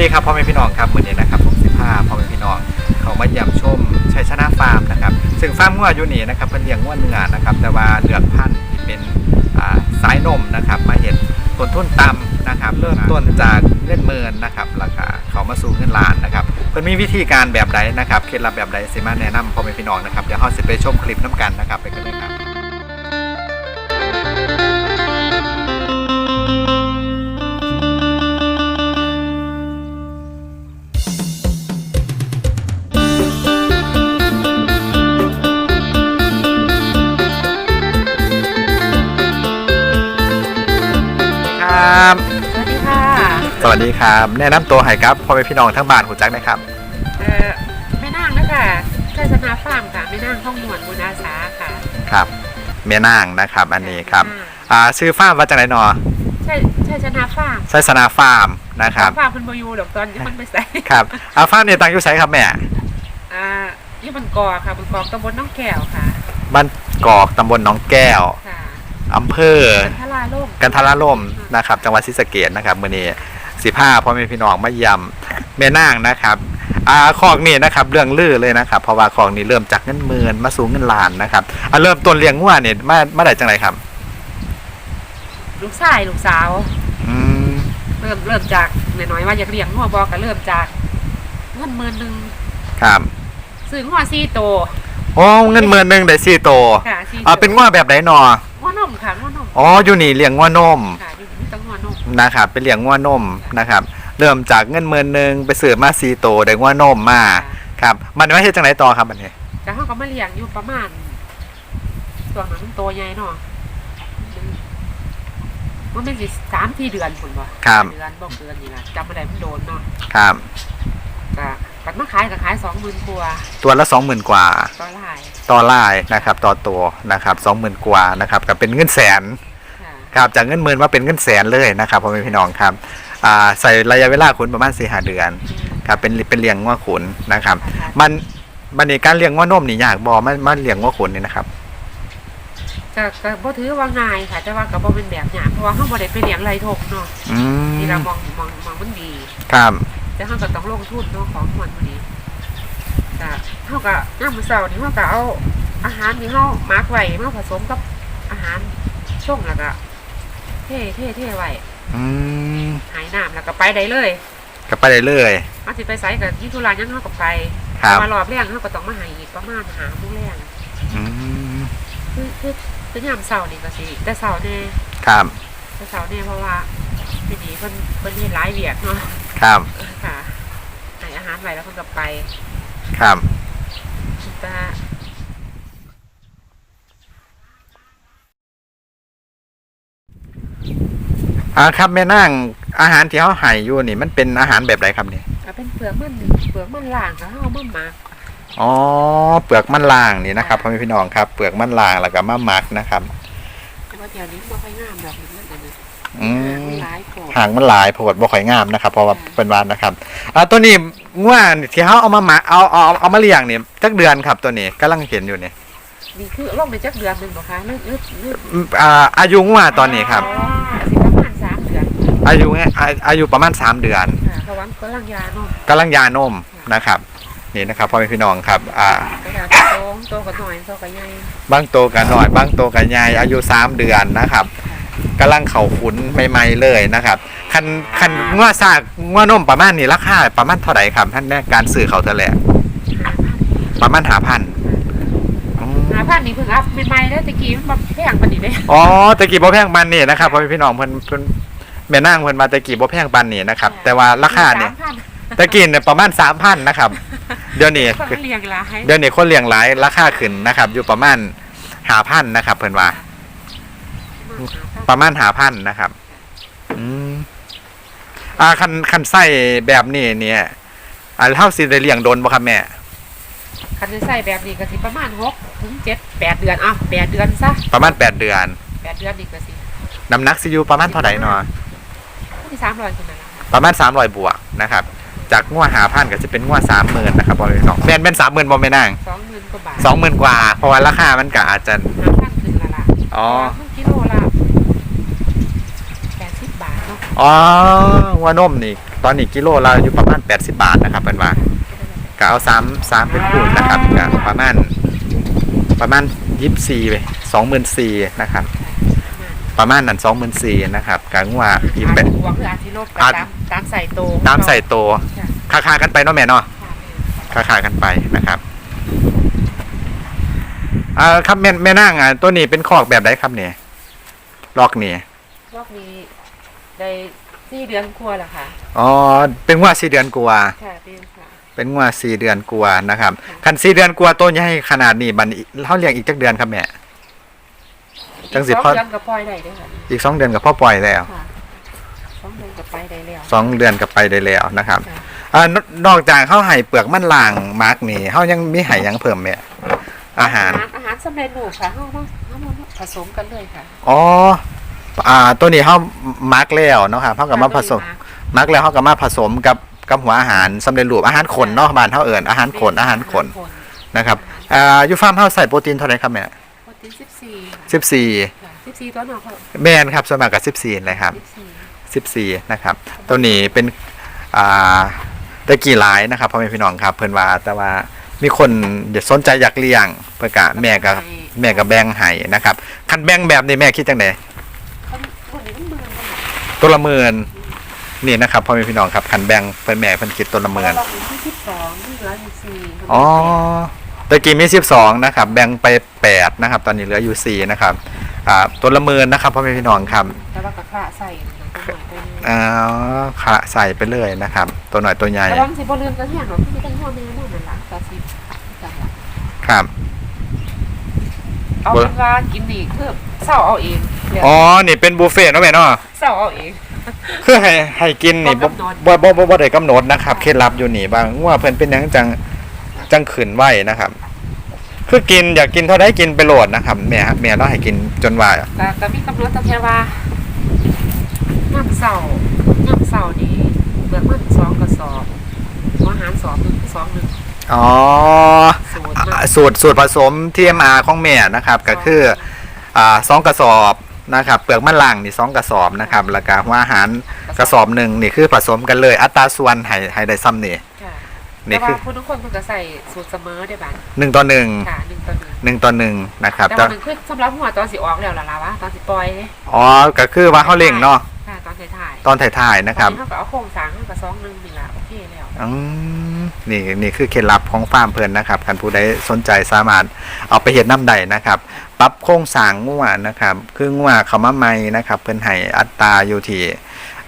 ดีครับพ่อแม่พี่น้องครับวันนี้นะครับผมสิบห้าพ่อแม่พี่น้อง เขามาเยี่ยมชมชัยชนะฟาร์มนะครับซึ่งฟาร์มงัวอยู่นี่นะครับเป็นเลี้ยงงัวเนื้อนะครับ แต่ว่าเลือกพันธุ์ที่เป็นสายนมนะครับ มาเห็นต้นทุนต่ำนะครับเริ่มต้นจากเงินหมื่นนะครับราคาเขามาสู่เงินล้านนะครับเพิ่นมีวิธีการแบบใดนะครับเคล็ดลับแบบใดสิมาแนะนำพ่อแม่พี่น้องนะครับเดี๋ยวเราสิไปชมคลิปน้ำกันนะครับไปกันเลยครับ วัสดีครับ แนะนำตัวให้ครับพ่อแม่พี่น้องทั้งบ้านหูจักนะครับเอ่อแม่นางนะคะชัยชนะฟาร์มค่ะแม่นางท่องหนวดบุญอาสาค่ะครับแม่นางนะครับ อันนี้ครับอ่าอ่าชื่อฟาร์มว่าจังไรนอชัยชัยชนะฟาร์มไซสนาฟาร์มนะครับฟาร์มเพิ่นบ่อยู่ดอกตอนนี้มันไปใส่ครับอาฟาร์มเนี่ยตั้งอยู่ไสครับแม่อ่าอยู่บันกอค่ะบันกอกตำบลน้องแก้วค่ะบ้านกอกตำบลหนองแก้วค่ะอำเภอกันทราล่มกันทราล่มนะครับ จังหวัดศรีสะเกษนะครับมื้อนี้ สิบห้าพ่อแม่พี่น้องมาเยี่ยมแม่นางนะครับอ่าคอกนี่นะครับ เรื่องลือเลยนะครับเพราะว่าคอกนี้เริ่มจากเงินหมื่นมาสู่เงินล้านนะครับอ่าเริ่มต้นเลี้ยงงัวเนี่ยมามาได้จังไรครับ ลูกชายลูกสาว อืมเริ่มเริ่มจากน้อยๆว่าอยากเลี้ยงงัวบอกก็เริ่มจากเงินหมื่นหนึงครับซื้องัว4โตวโอ้เงินหมื่นหนึ่งได้สี่โตวค่ะ4อ่าเป็นง้อแบบไหนนองัวนมค่ะงัวนมอ๋ออยู่นี่เลี้ยงง้อนม ค่ะอยู่ นี่ต้องงัวนมนะครับเป็นเลี้ยงง้อนมนะครับเริ่มจากเงินหมื่นหนึ่งไปซื้อมาสี่โตวได้ง้อนมมาครับมันไม่ใช่จังไหนต่อครับอันนี้แต่เขาก็มาเลี้ยงอยู่ประมาณตัวนั้นมันโตใหญ่เนาะมันเป็นสิสามสี่เดือนผลบ่ครับเดือนบ่เกินนี่ล่ะจำไม่ได้มันโดนเนาะครับก็ปัดมาขายก็ขายสองหมื่นกว่าตัวละสองหมื่นกว่า ต่อลายต่อลายนะครับ ต่อตัวนะครับสองหมื่นกว่านะครับก็เป็นเงินแสน ค่ะครับจากเงินหมื่นมาเป็นเงินแสนเลยนะครับพ่อแม่พี่น้องครับอ่าใส่ระยะเวลาขุนประมาณสี่ห้าเดือนครับเป็นเป็นเลี้ยงง้อขุนนะครับ มันมันในการเลี้ยงง้อนมนี่ยากบอมันมันเลี้ยงง้อขุนนี่นะครับก็ก็บ่ถือว่าง่ายค่ะ แต่ว่าก็บ่เป็นแบบหยาบเพราะว่าเฮาบ่ได้ไปเลี้ยงไรทกเนาะอืที่มเรามองมองมองมันดีครับแต่เฮาก็ต้องลงทุนเนาะของมันพอดีก็เฮาก็ยามมื้อเช้านี่เฮาก็เอาอาหารที่เฮาหมักไว้มาผสมกับอาหารช่งแล้วก็ เทเทเทไว้อืมหายน้ำแล้วก็ไปได้เลยก็ไปได้เลย เอาสิไปไสกับยี่ธุระยังเฮาก็ไปครับแต่ว่ารอบแรกเฮาก็ต้องมาหาอีกประมาณหาโมงแรงอืมคือคือคือยามเช้านี่ก็สิแต่เช้าแน่ครับแต่เช้าแน่เพราะว่าทีนี้เพิ่นเพิ่นเฮ็ดหลายเวียกเนาะครับ ค่ะให้อาหารไว้แล้วเพิ่นก็ไปครับแต่ อ่าครับแม่นั่งอาหารที่เขาให้อยู่นี่ มันเป็นอาหารแบบไหนครับนี่ก็เป็นเปลือกมันเปลือกมันล่างแล้วเฮามาหมักอ๋อเปลือกมันล่างนี่นะครับพ่อแม่พี่น้องครับ เปลือกมันล่างแล้วก็มาหมักนะครับแต่ว่าเดี๋ยวนี้บ่ค่อยงามดอกมันนั่นน่ะอืมมันหลายโพดหางมันหลายโผดบ่ค่อยงามนะครับเพราะว่าเป็นวานนะครับอ่าตัวนี้ง่วนที่เขาเอามาหมักเอาเอาเอามาเลี้ยงนี่จักเดือนครับตัวนี้กำลังเห็นอยู่นี่นี่คือลงไปจักเดือนหนึงบ่คะนึกนึกนึกอืมอ่าอายุง่วตอนนี้ครับอ๋อสิ อนอายุไงอาอายุประมาณ3เดือนค่ะเพราะว่าก็ลังยาเนาะกำลังยานมนะครับ นี่นะครับพ่อแม่พี่น้องครับ อ่าก็แล้วแต่โตโตก็น้อยโตก็ใหญ่บางโตกันหน่อยบางโตกันใหญ่อายุ3เดือนนะครับกำลังเข่าขุนใหม่ๆเลยนะครับ คันคันง่วซากง่วนมประมาณนี้ราคาประมาณเท่าไหร่ครับท่านแน่การซื้อเขาเท่าไหร่ประมาณหาพันหาพันนี่เพิ่งอัพใหม่ๆแล้วตะกี้มันบ่แพงปานนี้เด้อ๋อตะกี้บ่แพงปันนี่นะครับพ่อแม่พี่น้องเพิ่นเพิ่น แม่นางเพิ่นมาตะกี้บ่แพงปันนี่นะครับ แต่ว่าราคาเนี่ย3,000ตะกี้เนี่ยประมาณ3,000นะครับเดี๋ยวนี้คนมันเลี้ยงหลายเดี๋ยวนี้คนเลี้ยงหลายราคาขึ้นนะครับ อยู่ประมาณ5,000นะครับ เพิ่นว่า ประมาณ5,000นะครับ อืมอ่าคันคันไส้แบบนี้เนี่ยอ่าเฮาสิได้เลี้ยงโดนบ่ครับแม่ คันจะใส่แบบนี้ก็สิประมาณ6ถึง7 8เดือนอะ8เดือนซะประมาณ8เดือน 8เดือนนี่ก็สิน้ำหนักสิอยู่ประมาณเท่าไหร่เนาะ ที่300ขึ้นนั่นล่ะประมาณ300บวกนะครับ จากงวหาพันก็จะเป็นงวสามหมื่นนะครับบริเวณสองแม่นเป็นสามหมื่นบอไม่นั่ง20,000กว่าบาทสองหมื่นกว่า เพราะว่าราคามันก็อาจจะ5,000ขึ้นและล่ะอ๋อมันกิโลละ80บาทเนาะอ๋อวัวนมนี่ ตอนนี้กิโลละอยู่ประมาณ80บาทนะครับเป็นว่าก็เอาสามสามเป็นคูณนะครับก็ประมาณประมาณยี่สี่ไปสองหมื่นสี่นะครับ ประมาณนั้นสองหมื่นสี่นะครับกางว่าอีอีกกเป็เป็นนหัวคืออาทิโลกอาตามตามใส่โตตามใส่โตวค่ะคาคาๆกันไปเนาะแม่เนาะค่ะคาคาๆกันไปนะครับอ่าครับแม่แม่นางอะตัวนี้เป็นคอกแบบไหนครับเนี่ยลอกนี่รอบนี้ได้สี่เดือนกลัวาแล้วค่ะอ๋อเป็นว่าสี่เดือนกว่าค่ะเดือนค่ะเป็นว่าสี่เดือนกว่านะครับคันสี่เดือนกว่าต้นใหญ่ขนาดนี้บัดนเขาเลี้ยงอีกจักเดือนครับแม่ จังสิอีกพอสองเดือนกับปล่อยได้เด้วยค่ะอีกสองเดือนกับพ่อปล่อยแล้วค่ะสองเดือนกับไปได้แล้วสองเดือนกับไปได้แล้วนะครับค่ะอ่านนอกจากเขาให้เปลือกมันล่างมาร์กนี่เขายังมีให้หยังเพิ่มไหมอาหาร อาหารสำเร็จรูปค่ะเขาต้องเขามาผสมกันเลยค่ะอ๋อ อ่า ตัวนี้เขามาร์กแล้วเนาะครับเขากับมาผสม มาร์กแล้วเขากับมาผสมกับกับหัวอาหารสำเร็จรูปอาหารขนเนาะบ้านเขาเอิญอาหารขนอาหารขนนะครับ อ่ายูฟาร์มเขาใส่โปรตีนเท่าไหร่ครับแม่ โปรตีนสิบสี่สิบสี่สิบสี่ตัวหนอกค่ะแมนครับส่วนมากกับสิบสี่เลยครับสิบสี่สิบสี่นะครับ ตัวนี้เป็นอ่าตะกี้หลายนะครับพ่อแม่พี่น้องครับ เพิ่นว่าแต่ว่ามีคนอยากสนใจอยากเลี้ยงเพื่อกะแม่กับแม่กับแบ่งให้นะครับคันแบ่งแบบนี้แม่คิดจังไดเขาคนนี้มันเมืองกันหมดตัวละหมื่นนี่นะครับพ่อแม่พี่น้องครับคันแบ่งเพิ่นแม่เพิ่นคิดตัวละหมื่นเราอยู่ที่สิบสองที่ร้อยสิบสี่อ๋อ ตะกี้มี 12 นะครับ แบ่งไป 8 นะครับ ตอนนี้เหลืออยู่ 4 นะครับอ่าตัวละหมื่นนะครับพ่อแม่พี่น้องครับแต่ว่ากระพระใส่ตัวหน่อยตัวนี้อ่าขะใส่ไปเลยนะครับ ตัวหน่อยตัวใหญ่แต่ว่ามันสิบ่เรือนกันอย่างหรอกที่เป็นพ่อแม่นู่นนั่นล่ะตาสิจังหวะครับ เอาเป็นว่ากินนี่คือเศร้าเอาเองเดี๋ยวอ๋อ นี่เป็นบุฟเฟ่ต์เนาะแม่เนาะ เศร้าเอาเอง คือให้ให้กินนี่บ่บ่กำหนดบ่บ่บ่บ่ได้กำหนดนะครับ เคล็ดลับอยู่นี่บางว่าเพิ่นเป็นหยังจัง จังขืนไหวนะครับ คือกินอยากกินเท่าใดกินไปโหลดนะครับแม่แม่เราให้กินจนว่าแต่ก็มีกำหนดตั้งแต่ว่าน้ำเศร้าน้ำเศร้านี่เปลือกมันสองกระสอบหัวอาหารสอบหนึ่งสองหนึ่งอ๋อสูตรอ่ามันสูตรสูตรผสม TMR ของแม่นะครับ ก็คืออ่าสองกระสอบนะครับเปลือกมันล่างนี่สองกระสอบนะครับแล้วก็หัวอาหารกระสอบหนึ่งนี่คือผสมกันเลย อัตราส่วนให้ให้ได้ซ้ำนี่ ค่ะนี่แต่คือว่าคุณทุกคนมันก็ใส่สูตรเสมอได้บ้างหนึ่งต่อหนึ่งค่ะหนึ่งต่อหนึ่งหนึ่งต่อหนึ่งนะครับแต่จะว่าหนึ่งคือสำหรับหัวตอนสิออกแล้วล่ะล่ะวะตอนสิปล่อยเนี่ยอ๋อก็คือว่าเขาเล่งเนาะค่ะตอนถ่ายตอนถ่ายๆนะครับเท่ากับเอาโครงสร้างเท่ากับสองหนึ่งนี่ละโอเคแล้วอืมนี่นี่คือเคล็ดลับของฟาร์มเพลินนะครับคันผู้ใดสนใจสามารถเอาไปเห็ดน้ำใดนะครับ ปรับโครงสร้างงัวนะครับ คืองัวเขามาใหม่นะครับ เพิ่นให้อัตราอยู่ที่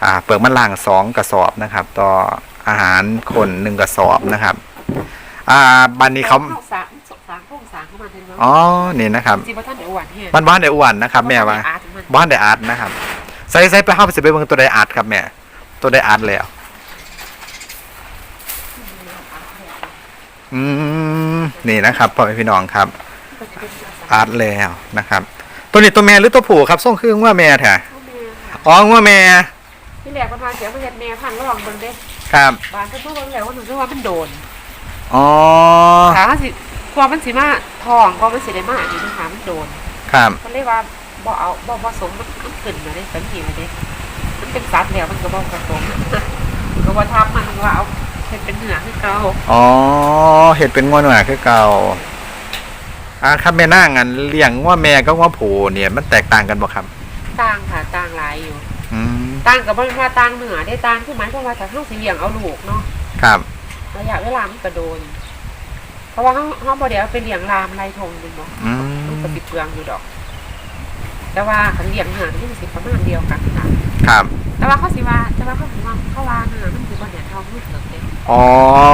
อ่าเปลือกมันล่างสองกระสอบนะครับ ต่อ อาหารคนหนึ่งกระสอบนะครับ อ่าบันนี้เขาโครงสร้างสร้างโครงสร้างเข้ามาเป็นว่าอ๋อนี่นะครับจริงๆว่าท่านเดี๋ยวอ้วนเนี่ยบ้านบ้านได้อ้วนนะครับ แม่ว่าอาร์ตมันบ้านได้อาร์ตนะครับใส่ใส่ไปเข้าไปสิไปเบิ่งตัวใดอาร์ตครับแม่ตัวใดอาร์ตแล้ว อืมนี่นะครับพ่อแม่พี่น้องครับก็จะเป็นสร้างอาร์ตแล้วนะครับ ตัวนี้ตัวแม่หรือตัวผู้ครับส่งคือว่าแม่แท้พ่อแม่ค่ะอ๋อว่าแม่ที่แรกมันมาเสียมาเห็ดแม่พันธุ์ระหว่างเบิ่งเด้ ครับบานเพิ่นเพิ่งเบิ่งแล้วว่าหนูคิดว่ามันโดนอ๋อถามว่าสิกว่ามันสิมาทองกว่ามันสิได้มาอันนี้นะคะมันโดนครับมันเรียกว่าบ่เอาบ่ผสมมันมันขึ้นมาได้เป็นทีมาได้มันเป็นสัตว์แล้วมันก็บ่ผสมก็ว่าทำมันว่าเอาเป็นเป็นเนื้อคือเก่าอ๋อเห็ดเป็นงวหน่วยคือเก่าอ่าครับแม่นั่งอันเลี้ยงว่าแม่ก็ว่าผูเนี่ย มันแตกต่างกันบ่ครับต่างค่ะต่างหลายอยู่อืม ต่างกับบ่ว่าต่างเนื้อได้ต่างคือหมายความว่าถ้าเฮาสิเลี้ยงเอาลูกเนาะครับระยะเวลามันก็โดน เพราะว่าเฮาเฮาบ่ได้เอาไปเลี้ยงลามไรทงนึงบ่อืมันมก็สิเปลืองอยู่ดอก แต่ว่าคันเลี้ยงเนื้อนี่มันสิประมาณเดียวกันค่ะครับแต่ว่าเขาสิว่าแต่ว่าเขาสิว่าเขาว่าเนื้อมันสิบ่เนี่ยเท่ามือเถิกเด้อ๋อ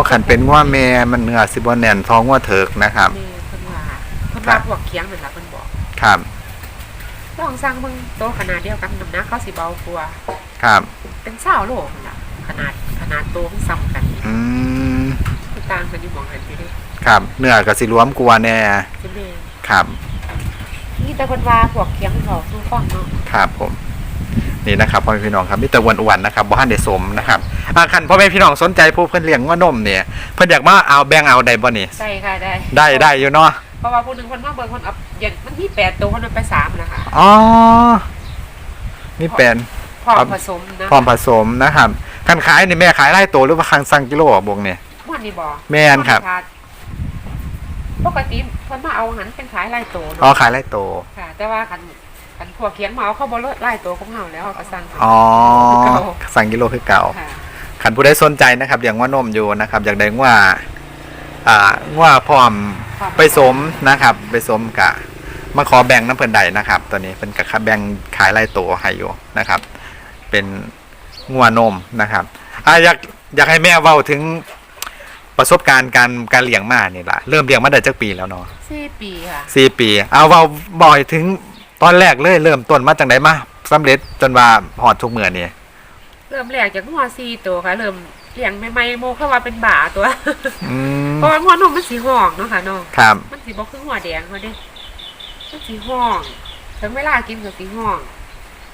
ขันเป็นว่าแม่มันเนื้อสิบ่แน่นท้องว่าเถิกนะครับแม่เพิ่นว่าเพิ่นว่าพวกเคียงนั่นล่ะเพิ่นบอก ครับ ลองสั่งเบิ่งโตขนาดเดียวกันน้ำหนักเขาสิเบากว่าครับ เป็น20โลนั่นล่ะขนาดขนาดโตมันซ้ำกันอืมคือต่างกันอยู่หมองกันอยู่เด้ครับ เนื้อก็สิรวมกลัวแน่สิแม่ครับ นี่แต่เพิ่นว่าพวกเคียงเขาสู้ฟังเนาะครับผม นี่นะครับพ่อแม่พี่น้องครับมีแต่อ้วนๆนะครับบ่ทันได้สมนะครับอ่าคันพ่อแม่พี่น้องสนใจผู้เพิ่นเลี้ยงว่านมเนี่ย เพิ่นอยากมาเอาแบ่งเอาได้บ่นี่ได้ค่ะได้ได้ได้อยู่เนาะ เพราะว่าผู้หนึงเพิ่นมาเบิ่งเพิ่นเอาอย่างมันที่8ตัวเพิ่นเอาไปสามนะคะอ๋อ นี่เป็น พร้อมครับผสมนะพร้อมผสมนะครับคันขายนี่แม่ขายไล่ตัวหรือว่าคันสั่งกิโลบงเนี่ย ม่วนนี่บ่แม่นครับ ปกติเพิ่นมาเอาหันเป็นขายไล่โตอ๋อเนาะขายไล่ตัวค่ะ แต่ว่าคันคันพวกเคียงมาเอาเข้าบ่เลิศไล่โตของเฮาแล้วเขาก็สั่งอ๋อเก่าสั่งกิโลคือเก่า ค่ะ ขันผู้ใดสนใจนะครับอย่างว่านมอยู่นะครับ อยากได้ว่าอ่าว่าพร้อม ไปสมนะครับ ไปสมกะมาขอแบ่งน้ำเพิ่นใดนะครับ ตัวนี้เป็นกะแบ่งขายไล่ตัวให้อยู่นะครับ เป็นงัวนมนะครับอ่าอยากอยากให้แม่เว้าถึงประสบการณ์การการเลี้ยงมานี่ล่ะเริ่มเลี้ยงมาได้จักปีแล้วเนาะสี่ปีค่ะสี่ปี เอาเว้าบ่อยถึงตอนแรกเลยเริ่มต้นมาจากไหนมาสำเร็จจนว่าหอดทุกเมื่อนี่เริ่มแรกจากงัวสี่ตัวค่ะ เริ่ม เลี้ยงใหม่ๆโมเข้าว่าเป็นบ่าตัวอืมเพราะว่างัวนมมันสีห้องเนาะค่ะเนาะครับ มันสีบ่คือหัวแดงเขาเด้มันสีห้องถึงเวลากินก็สีห้อง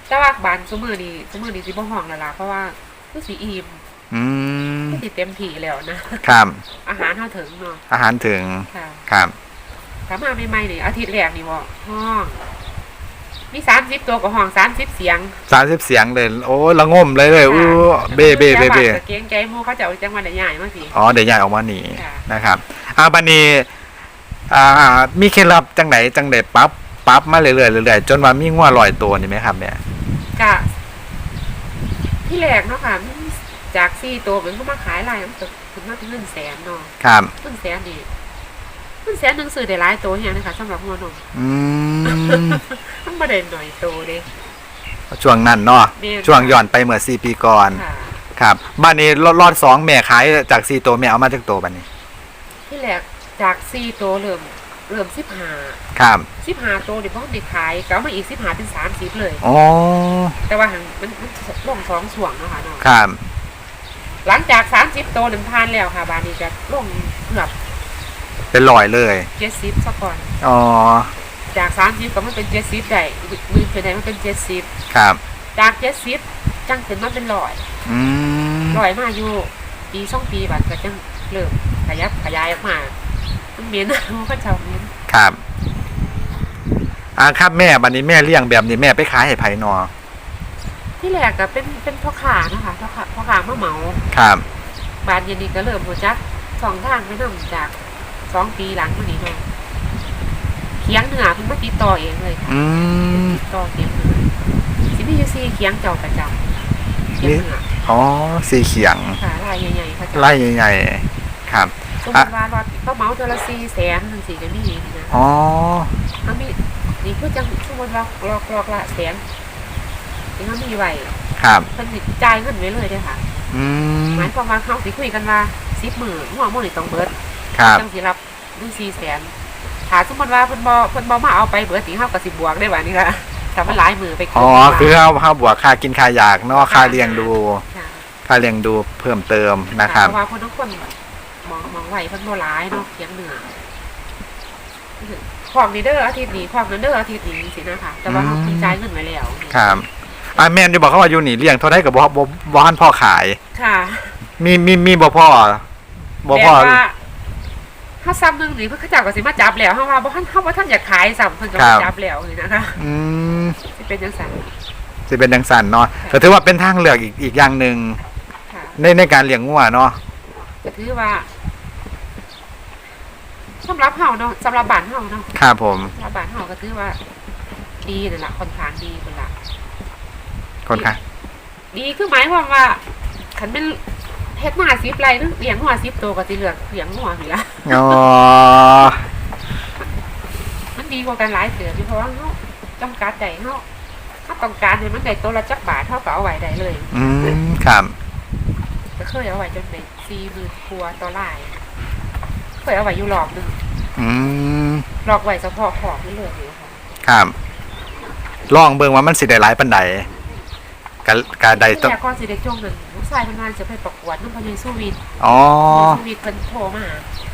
แต่ว่าบานซุมือนี่ซุมือนี่สิบ่ห้องแล้วล่ะเพราะว่าคือสีอิ่มอืมคือสิเต็มที่แล้วนะครับ อาหารเฮาถึงเนาะอาหารถึงค่ะครับถ้ามาใหม่ๆนี่อาทิตย์แรกนี่บ่ห้อง มี30ตัวก็ห้อง30เสียงสามสิบเสียงเลย โอ้ละงมเลยเลยอู้เบ้เบ้เบ้เบ้แต่เกรงใจหมู่เขาจะเอาจังหวัดใหญ่มาสิอ๋อเดี๋ยวย้ายออกมาหนีค่ะนะครับอ่าบันนี้อ่ามีเคล็ดลับจังไหนจังไดปรั๊บปรั๊บมาเรื่อยๆเรื่อยๆจนว่ามีงัวลอยตัวนี่ไหมครับ เนี่ยกะที่แรกเนาะค่ะมีจาก4ตัวมันก็มาขายหลายมันก็ถึงมาเป็นเงินแสนเนาะครับเงินแสนนี่ เงินแสนหนึงซื้อได้หลายตัวเฮียนะคะสำหรับงัวนมอืมมันบ่ได้หน่อยโตเด้ ช่วงนั้นเนาะแม่น ช่วงย้อนไปเมื่อสี่ปีก่อน ค่ะ ครับบ้านนี้รอดรอดสองแม่ขายจากสี่ตัวแม่เอามาจากตัวบันนี้ที่แรกจากสี่ตัวเริ่มเริ่มสิบห้าครับสิบห้าตัวเดี๋ยวพ่อเด็กขายก็เอามาอีกสิบห้าเป็นสามสิบเลย อ๋อแต่ว่าหันมันมันลงสองส่วงเนาะค่ะเนาะ ครับหลังจากสามสิบตัวหนึ่งพันแล้วค่ะ บานนี้จะลงเกือบ เป็นลอยเลยเจ็ดสิบซะก่อน อ๋อจากสามสิบก็มันเป็นเจ็ดสิบได้มือเป็นไหนมันเป็นเจ็ดสิบครับ จากเจ็ดสิบจังเป็นมาเป็นร้อยอืมร้อยมาอยู่ ปีสองปีบัดก็จังเริ่มขยับขยายออกมามันเหม็นมันก็จะเหม็นครับอ่าครับแม่บันนี้แม่เลี้ยงแบบนี้แม่ไปขายให้ไผนอที่แรกก็เป็นเป็นพ่อขานะคะพ่อขาพ่อขามาเหมาครับบานเย็นนี้ก็เริ่มหัวจักสองทางไม่นำจาก สองปีหลังมานี้เนาะเคียงเหนือเพิ่นมาติดต่อเองเลยค่ะอืมติดต่อเคียงเหนือสิมีอยู่สี่เคียงเจ้าประจำเคียงเหนืออ๋อสีเขียงค่ะลายใหญ่ๆค่ะไล่ใหญ่ๆครับสมมติว่ารถเขาเหมาเทอละสี่แสนทั้งสี่ก็มีนะอ๋อเขามีนี่คือจังสมมติว่าลอกลอกละแสนนี่เขามีไว้ครับเพิ่นสิจ่ายเงินไว้เลยเด้อค่ะ อืมหมายความว่าเขาสิคุยกันว่าสิบหมื่นหัวหมื้อนี่ต้องเบิด ครับจังสิรับดูสี่แสนถ้าสมมติว่าเพิ่นบ่เพิ่นบ่มาเอาไปเบิดสิเฮาก็สิบวกได้ว่านี่ล่ะถ้ามันหลายมือไปเกินอ๋อว่าคือเอาเอาบวกค่ากินค่าอยากเนาะค่าเลี้ยงดูค่ะค่าเลี้ยงดูเพิ่มเติมนะครับเพราะว่าคนทุกคนมองมองไว้เพิ่นบ่หลายเนาะเพียงเหนือของนี้เด้ออาทิตย์นี้ของนั้นเด้ออาทิตย์นี้สินะคะแต่ว่าเฮาอืมเพิ่นจ่ายเงินไว้แล้วครับอ่าแม่นจะบอกเขาว่าอยู่นี่เลี้ยงเท่าไดกับบ่บ่บ่ทันพ่อขาย ค่ะ มีมีมีบ่พ่อบ่พ่อแบบว่า ถ้าซ้ำหนึงนี่เพิ่นเขาเจ้าก็สิมาจับแล้วเฮาว่าบ่ทันเฮาบ่ทันอยากขายซ้ำเพิ่นก็มาจับแล้วนี่นะคะอืมสิเป็นจังซั่นสิเป็นจังสันเนาะก็ถือว่าเป็นทางเลือกอีกอีกอย่างหนึ่งค่ะ ในในการเลี้ยงงัวเนาะ ก็ถือว่าสำหรับเฮาเนาะสำหรับบ้านเฮาเนาะครับผม สำหรับบ้านเฮาก็ถือว่า ดีนั่นล่ะค่อนข้างดีพุ่นล่ะ คนค่ะ ดีคือหมายความว่าคันเป็น เฮ็ดมา10ไร่นึงเลี้ยงหัว10ตัวก็สิเลือกเลี้ยงหัวนี่ล่ะอ๋อมันดีกว่ากันหลายเสืออยู่เพราะว่าเฮาจำกัดได้เฮาถ้าต้องการให้มันได้ตัวละจักบาทเท่าก็เอาไว้ได้เลย อืมครับก็เคยเอาไว้จนได้40,000ครัวต่อไร่เคยเอาไว้อยู่รอบหนึงอืมรอกไว้เฉพาะของนี่เลยนี่ค่ะครับลองเบิ่งว่ามันสิได้หลายปานใด กะกะได้ที่ต้องแรกก่อนสิได้จงหนึงลูกชายเพิ่นว่าจะไปประกวดนำพญสู้วิทย์อ๋อ สู้วิทย์เพิ่นโทรมา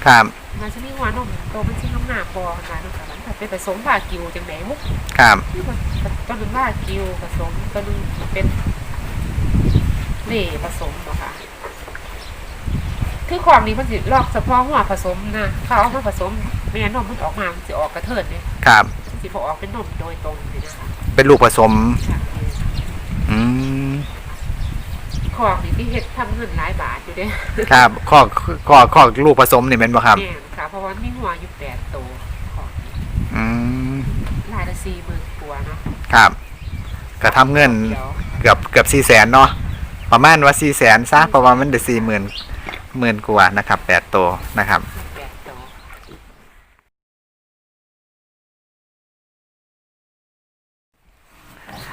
ครับ มาจะมีหัวนมโตมันสิน้ำหนักบ่ค่ะเนาะค่ะมันถ้าไปผสมบากิวจังได๋มุกครับ นี่มันตัวหนึงบากิวผสมตัวหนึงเป็นเหล่ผสมบ่ค่ะ คือของนี้มันสิลอกเฉพาะหัวผสมนะเขาเอามาผสมแม่นมมันออกมามันสิออกกระเทิดเนี่ยครับ มันสิบ่ออกเป็นนมโดยตรงเลยนะคะเป็นลูกผสม ค่ะ อืมขข องนี่ที่เฮ็ดทำเงินหลายบาทอยู่เด้ครับข้อข้อข้อลูกผสมนี่แม่นบ่ครับแม่นค่ะ เพราะว่ามีหัวอยู่แปดตัวของนี่อืมรายละสี่หมื่นกว่าเนาะครับก็ทำเงินเดี๋ยวเกือบเกือบสี่แสนเนาะประมาณว่าสี่แสนซะเพราะว่ามันเดือสี่หมื่นหมื่นกว่านะครับแปดตัวนะครับ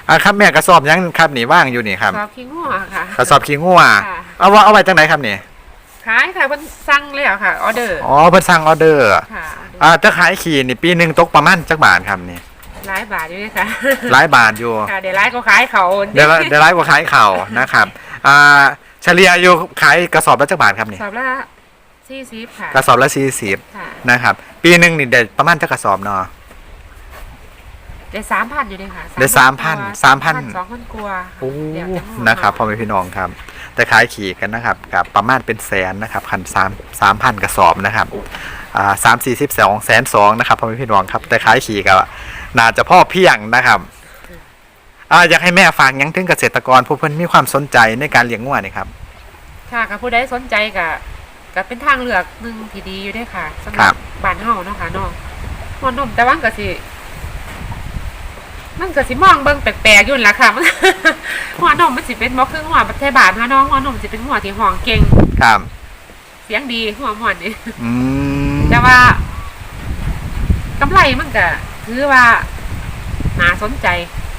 อะครับแม่กระสอบยังครับนี่ว่างอยู่นี่ครับสอบขี้งัวค่ะกระสอบขี้งัวค่ะเอาว่าเอาไว้จังไหนครับนี่ขายค่ะมันสั่งเลยอะค่ะออเดอร์อ๋อเพิ่นสั่งออเดอร์ค่ะอ่าจะขายขี่นี่ปีหนึ่งตกประมาณจักบาทครับนี่หลายบาทอยู่เลยค่ะหลายบาทอยู่ค่ะเดี๋ยวร้ายก็ขายเขาเดี๋ยวละเดี๋ยวร้ายกว่าขายเข่านะครับอ่าเฉลี่ยอยู่ขายกระสอบละจักบาทครับนี่สอบละสี่สิบค่ะกระสอบละสี่สิบค่ะนะครับ ปีหนึ่งนี่เด็ดประมาณจักกระสอบเนาะ เดี๋ยวสามพันอยู่เลยค่ะเดี๋ยว3,000 3,000สองพันกว่าโอ้เดี๋ยวจนะครับพ่อแม่พี่น้องครับ แต่ขายขี่กันนะครับกับประมาณเป็นแสนนะครับคันสามสามพันกระสอบนะครับอ่าสามสี่สิบสองแสนสองนะครับพ่อแม่พี่น้องครับ แต่ขายขี่กับน่าจะพ่อเพียงนะครับอ่าอยากให้แม่ฝากหยังถึงเกษตรกรผู้เพิ่นมีความสนใจในการเลี้ยงงัวนี่ครับค่ะกับผู้ใดสนใจกับกับเป็นทางเลือกหนึ่งที่ดีอยู่ด้วยค่ะสำหครัรับบบ้านเฮาเนาะค่ะเนาะหัวนมแต่ว่ามันก็สิ มันก็สิมองเบิ่งแปลกๆอยู่นั่นล่ะค่ะ มัน หัวนมมันสิเป็นบ่คือหัวประเทศบาลฮะน้องหัวนมสิเป็นหัวที่ห้องเก่ง ครับเสียงดีหัวหมอนนี่ อืมแต่ว่ากำไรมันก็ถือว่าน่าสนใจ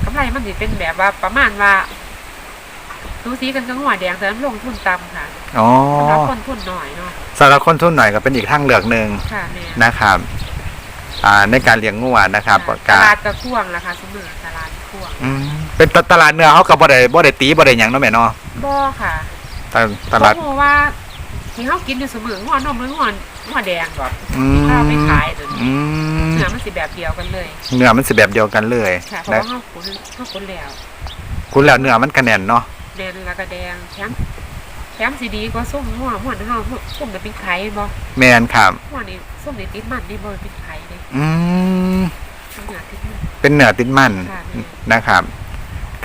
กำไรมันสิเป็นแบบว่าประมาณว่าดูสีกันกับหัวแดงแต่มันลงทุนต่ำค่ะอ๋อสำหรับคนทุนหน่อยเนาะสำหรับคนทุนหน่อยก็เป็นอีกทางเลือกหนึ่งค่ะแม่นะครับอ่า ในการเลี้ยงงัวนะครับตการลาดกระพ่วงราคาสมือตลาดพ่วงอืมเป็นตลาดเนื้อเขาก็บ่ได้บ่ได้ตีบ่ได้หยังเนาะแม่เนาะบ่ค่ะตลตลาดเพราะว่าที่เขากินอยู่เสมอหัวนมหรือหัวหัวแดงแบบอืมข้าวไม่ขายเลยอืมเนื้อมันสิแบบเดียวกันเลยเนื้อมันสิแบบเดียวกันเลยค่ะเพราะนะว่าเขาขุนเขาขุนแล้วคุณแล้วเนื้อมันกระแน่นเนาะแดงแล้วก็แดงแถม แถมสีดีก็ส้มหัวหัวเฮาส้มจะเป็นไข่บ่แมนครับหัวนี่ส้มนี่ติดมันนี่บ่เป็นไข่เลยอืมเนื้อติดมันเป็นเนื้อติดมันค่ะนะครับ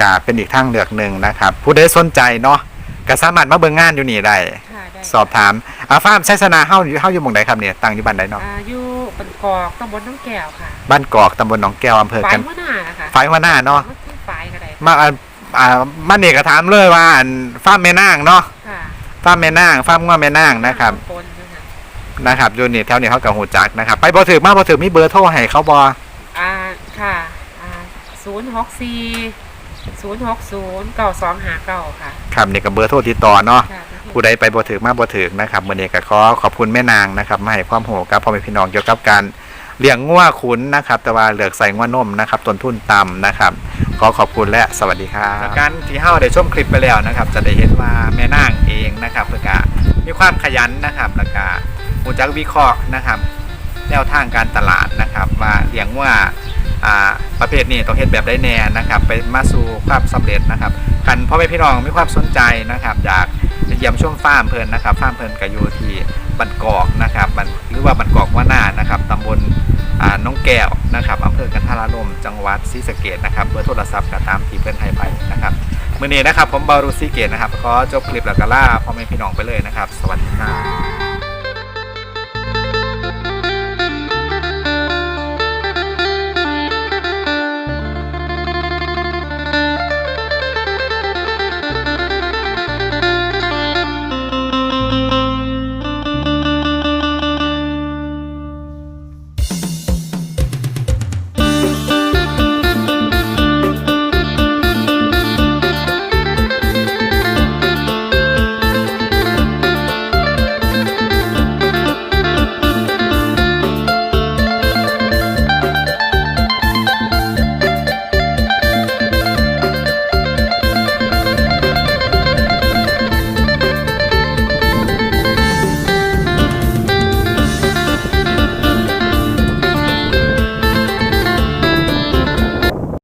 กาเป็นอีกทางเลือกหนึ่งนะครับ ผู้ใดสนใจเนาะก็สามารถมาเบิ่งงานอยู่นี่ได้ค่ะได้สอบถามอาฟาร์มไซสนาเฮาอยู่เฮาอยู่หม่องใดครับเนี่ยตั้งอยู่บ้านใดเนาะอ่าอยู่ปันกอกตำบลน้องแก้วค่ะบ้านกอกตำบลหนองแก้วอำเภอฝ่ากัยนหัวหน้าค่ะฝ่ายหัวหน้าเนาะฝ่ายก็ได้มา อ่าอ่ามาเนี่ยก็ถามเลยว่าอันฟาร์มแม่นางเนาะค่ะฟาร์มแม่นางฟาร์มงัวแม่นางนะครับคนนะคะนะครับอยู่นี่แถวนี้เขากับหูจักนะครับ ไปบ่ถึกมาบ่ถึกมีเบอร์โทรให้เขาบ่อ่าค่ะอ่าศูนย์หกสี่ศูนย์หกศูนย์เก้าสองห้าเก้าค่ะครับนี่ก็เบอร์โทรติดต่อเนาะ ค่ะผู้ใดไปบ่ถึกมาบ่ถึกนะครับมื้อนี้ก็ขอขอบคุณแม่นางนะครับมาให้ความรู้กับพ่อแม่พี่น้องเกี่ยวกับการเลี้ยงงัวขุนนะครับ แต่ว่าเลือกใส่งัวนมนะครับต้นทุนต่ำนะครับ ขอขอบคุณและสวัสดีครับจากการที่เฮาได้ชมคลิปไปแล้วนะครับ จะได้เห็นว่าแม่นางเองนะครับเพิ่นก็มีความขยันนะครับแล้วก็รู้จักวิเคราะห์นะครับ แนวทางการตลาดนะครับว่าเลี้ยงว่าอ่าประเภทนี้ต้องเฮ็ดแบบได้แน่นะครับ ไปมาสู่ความสำเร็จนะครับคันพ่อแม่พี่น้องมีความสนใจนะครับ อยากเยี่ยมชมฟาร์มเพลินนะครับฟาร์มเพลินก็อยู่ที่ บันกอกนะครับหรือว่าบันกอกว่านานะครับตำบลน้องแก้วนะครับอำเภอกันทารลมจังหวัดศรีสะเกดนะครับเบอร์โทรศัพท์ก็ตามที่เพิ่นให้ไปนะครับมื้อนี้นะครับผมบารุซีเกตนะครับขอจบคลิปแล้วก็ล่าพ่อแม่พี่น้องไปเลยนะครับ สวัสดีครับ